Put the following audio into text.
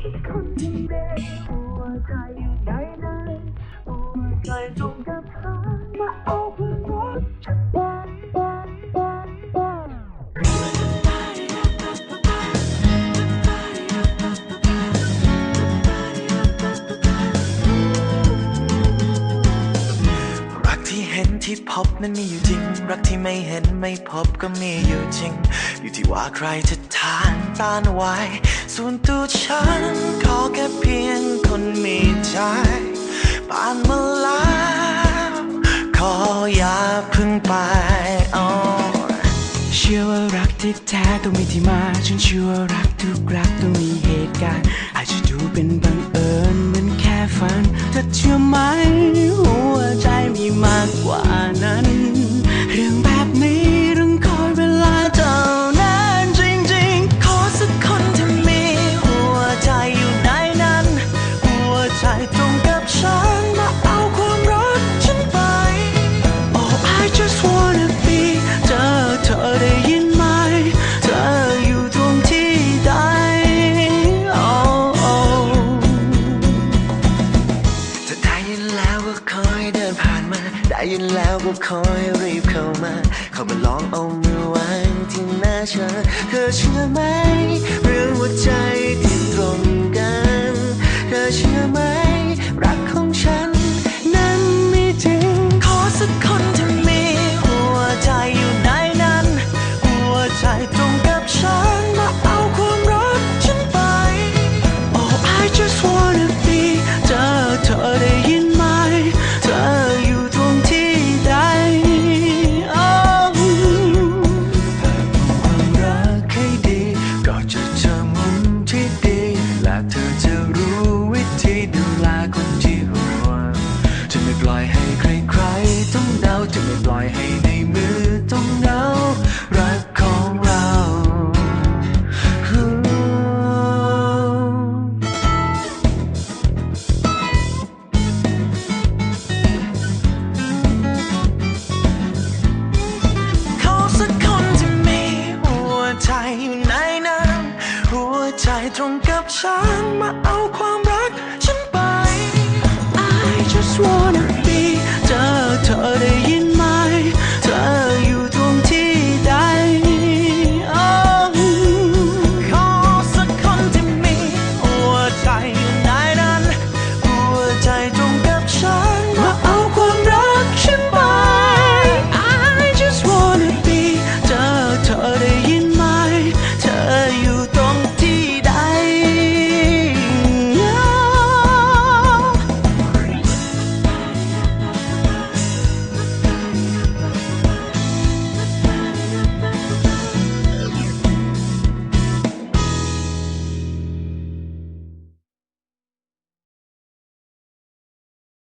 สักคนที่มีหัวใจยู่ในนั้นหัวใจตรงกับเธอมาโอ ที่พบนั้นมีอยู่จริง รักที่ไม่เห็นไม่พบก็มีอยู่จริง อยู่ที่ว่าใครจะทานต้านไว้ ส่วนตัวฉันขอแค่เพียงคนมีใจผ่านมาแล้วขออย่าพึ่งไปอ๋อเชื่อว่ารักที่แท้ต้องมีที่มา ฉันเชื่อว่ารักทุกรักต้องมีเหตุการณ์อาจจะดูเป็นบังเอิญเหมือนแค่ฝันเธอเชื่อไหม ยินแล้วก็คอยรีบเข้ามา เข้ามาลองเอามือวางที่หน้าฉันเธอเชื่อไหม เรื่องหัวใจที่ตรงกัน เธอเชื่อไหม รักของฉัน นั้นมีจริง ขอสักคนที่มีหัวใจอยู่ในนั้น หัวใจตรงกับฉัน มาเอาความรักฉันไป Oh I just wanna ตรงกับฉันมาเอาความรักฉันไป I just wanna